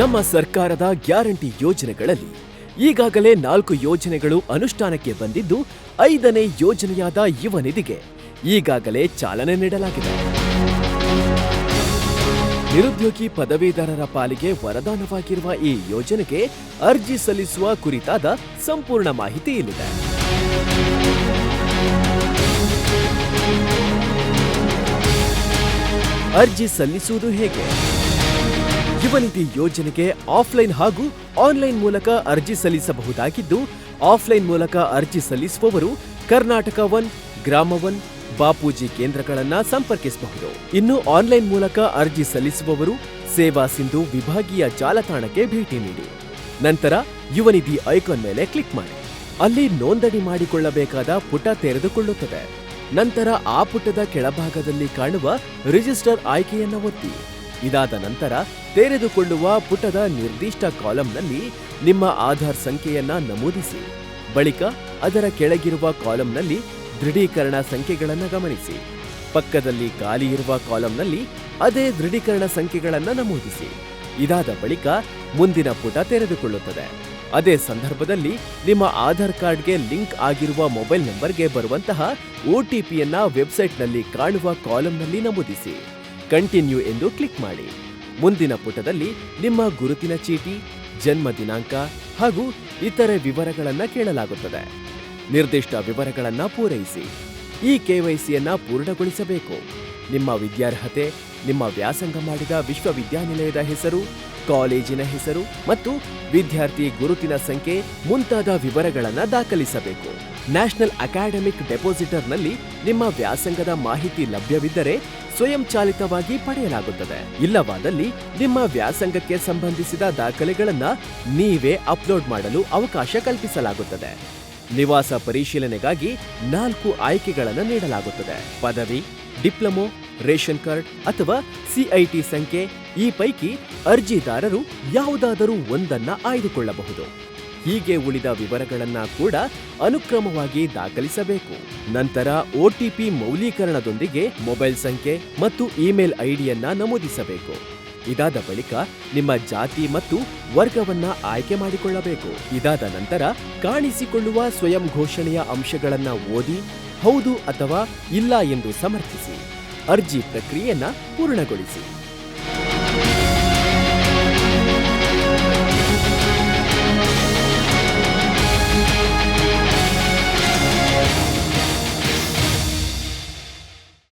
ನಮ್ಮ ಸರ್ಕಾರದ ಗ್ಯಾರಂಟಿ ಯೋಜನೆಗಳಲ್ಲಿ ಈಗಾಗಲೇ ನಾಲ್ಕು ಯೋಜನೆಗಳು ಅನುಷ್ಠಾನಕ್ಕೆ ಬಂದಿದ್ದು, ಐದನೇ ಯೋಜನೆಯಾದ ಯುವ ನಿಧಿಗೆ ಈಗಾಗಲೇ ಚಾಲನೆ ನೀಡಲಾಗಿದೆ. ನಿರುದ್ಯೋಗಿ ಪದವೀಧರರ ಪಾಲಿಗೆ ವರದಾನವಾಗಿರುವ ಈ ಯೋಜನೆಗೆ ಅರ್ಜಿ ಸಲ್ಲಿಸುವ ಕುರಿತಾದ ಸಂಪೂರ್ಣ ಮಾಹಿತಿ ಇಲ್ಲಿದೆ. ಅರ್ಜಿ ಸಲ್ಲಿಸುವುದು ಹೇಗೆ? ಯುವನಿಧಿ ಯೋಜನೆಗೆ ಆಫ್ಲೈನ್ ಹಾಗೂ ಆನ್ಲೈನ್ ಮೂಲಕ ಅರ್ಜಿ ಸಲ್ಲಿಸಬಹುದಾಗಿದ್ದು, ಆಫ್ಲೈನ್ ಮೂಲಕ ಅರ್ಜಿ ಸಲ್ಲಿಸುವವರು ಕರ್ನಾಟಕ ಒನ್, ಗ್ರಾಮ ಒನ್, ಬಾಪೂಜಿ ಕೇಂದ್ರಗಳನ್ನು ಸಂಪರ್ಕಿಸಬಹುದು. ಇನ್ನು ಆನ್ಲೈನ್ ಮೂಲಕ ಅರ್ಜಿ ಸಲ್ಲಿಸುವವರು ಸೇವಾ ಸಿಂಧು ವಿಭಾಗೀಯ ಜಾಲತಾಣಕ್ಕೆ ಭೇಟಿ ನೀಡಿ. ನಂತರ ಯುವನಿಧಿ ಐಕಾನ್ ಮೇಲೆ ಕ್ಲಿಕ್ ಮಾಡಿ. ಅಲ್ಲಿ ನೋಂದಣಿ ಮಾಡಿಕೊಳ್ಳಬೇಕಾದ ಪುಟ ತೆರೆದುಕೊಳ್ಳುತ್ತದೆ. ನಂತರ ಆ ಪುಟದ ಕೆಳಭಾಗದಲ್ಲಿ ಕಾಣುವ ರಿಜಿಸ್ಟರ್ ಆಯ್ಕೆಯನ್ನು ಒತ್ತಿ. ಇದಾದ ನಂತರ ತೆರೆದುಕೊಳ್ಳುವ ಪುಟದ ನಿರ್ದಿಷ್ಟ ಕಾಲಂನಲ್ಲಿ ನಿಮ್ಮ ಆಧಾರ್ ಸಂಖ್ಯೆಯನ್ನ ನಮೂದಿಸಿ, ಬಳಿಕ ಅದರ ಕೆಳಗಿರುವ ಕಾಲಂನಲ್ಲಿ ದೃಢೀಕರಣ ಸಂಖ್ಯೆಗಳನ್ನು ಗಮನಿಸಿ, ಪಕ್ಕದಲ್ಲಿ ಖಾಲಿ ಇರುವ ಕಾಲಂನಲ್ಲಿ ಅದೇ ದೃಢೀಕರಣ ಸಂಖ್ಯೆಗಳನ್ನು ನಮೂದಿಸಿ, ಇದಾದ ಬಳಿಕ ಮುಂದಿನ ಪುಟ ತೆರೆದುಕೊಳ್ಳುತ್ತದೆ. ಅದೇ ಸಂದರ್ಭದಲ್ಲಿ ನಿಮ್ಮ ಆಧಾರ್ ಕಾರ್ಡ್ಗೆ ಲಿಂಕ್ ಆಗಿರುವ ಮೊಬೈಲ್ ನಂಬರ್ಗೆ ಬರುವಂತಹ ಒಟಿಪಿಯನ್ನ ವೆಬ್ಸೈಟ್ನಲ್ಲಿ ಕಾಣುವ ಕಾಲಂನಲ್ಲಿ ನಮೂದಿಸಿ. ಕಂಟಿನ್ಯೂ ಎಂದು ಕ್ಲಿಕ್ ಮಾಡಿ. ಮುಂದಿನ ಪುಟದಲ್ಲಿ ನಿಮ್ಮ ಗುರುತಿನ ಚೀಟಿ, ಜನ್ಮ ದಿನಾಂಕ ಹಾಗೂ ಇತರೆ ವಿವರಗಳನ್ನು ಕೇಳಲಾಗುತ್ತದೆ. ನಿರ್ದಿಷ್ಟ ವಿವರಗಳನ್ನು ಪೂರೈಸಿ. ಈ ಕೆವೈಸಿಯನ್ನು ಪೂರ್ಣಗೊಳಿಸಬೇಕು. ನಿಮ್ಮ ವಿದ್ಯಾರ್ಹತೆ, ನಿಮ್ಮ ವ್ಯಾಸಂಗ ಮಾಡಿದ ವಿಶ್ವವಿದ್ಯಾನಿಲಯದ ಹೆಸರು, ಕಾಲೇಜಿನ ಹೆಸರು ಮತ್ತು ವಿದ್ಯಾರ್ಥಿ ಗುರುತಿನ ಸಂಖ್ಯೆ ಮುಂತಾದ ವಿವರಗಳನ್ನು ದಾಖಲಿಸಬೇಕು. ನ್ಯಾಷನಲ್ ಅಕಾಡೆಮಿಕ್ ಡೆಪಾಸಿಟರ್ನಲ್ಲಿ ನಿಮ್ಮ ವ್ಯಾಸಂಗದ ಮಾಹಿತಿ ಲಭ್ಯವಿದ್ದರೆ ಸ್ವಯಂಚಾಲಿತವಾಗಿ ಪಡೆಯಲಾಗುತ್ತದೆ. ಇಲ್ಲವಾದಲ್ಲಿ ನಿಮ್ಮ ವ್ಯಾಸಂಗಕ್ಕೆ ಸಂಬಂಧಿಸಿದ ದಾಖಲೆಗಳನ್ನ ನೀವೇ ಅಪ್ಲೋಡ್ ಮಾಡಲು ಅವಕಾಶ ಕಲ್ಪಿಸಲಾಗುತ್ತದೆ. ನಿವಾಸ ಪರಿಶೀಲನೆಗಾಗಿ ನಾಲ್ಕು ಆಯ್ಕೆಗಳನ್ನು ನೀಡಲಾಗುತ್ತದೆ. ಪದವಿ, ಡಿಪ್ಲೊಮೊ, ರೇಷನ್ ಕಾರ್ಡ್ ಅಥವಾ ಸಿಐಟಿ ಸಂಖ್ಯೆ ಈ ಪೈಕಿ ಅರ್ಜಿದಾರರು ಯಾವುದಾದರೂ ಒಂದನ್ನ ಆಯ್ದುಕೊಳ್ಳಬಹುದು. ಹೀಗೆ ಉಳಿದ ವಿವರಗಳನ್ನ ಕೂಡ ಅನುಕ್ರಮವಾಗಿ ದಾಖಲಿಸಬೇಕು. ನಂತರ ಒಟಿಪಿ ಮೌಲ್ಯೀಕರಣದೊಂದಿಗೆ ಮೊಬೈಲ್ ಸಂಖ್ಯೆ ಮತ್ತು ಇಮೇಲ್ ಐಡಿಯನ್ನ ನಮೂದಿಸಬೇಕು. ಇದಾದ ಬಳಿಕ ನಿಮ್ಮ ಜಾತಿ ಮತ್ತು ವರ್ಗವನ್ನ ಆಯ್ಕೆ ಮಾಡಿಕೊಳ್ಳಬೇಕು. ಇದಾದ ನಂತರ ಕಾಣಿಸಿಕೊಳ್ಳುವ ಸ್ವಯಂ ಘೋಷಣೆಯ ಅಂಶಗಳನ್ನ ಓದಿ, ಹೌದು ಅಥವಾ ಇಲ್ಲ ಎಂದು ಸಮರ್ಥಿಸಿ. ಅರ್ಜಿ ಪ್ರಕ್ರಿಯೆಯನ್ನ ಪೂರ್ಣಗೊಳಿಸಿ.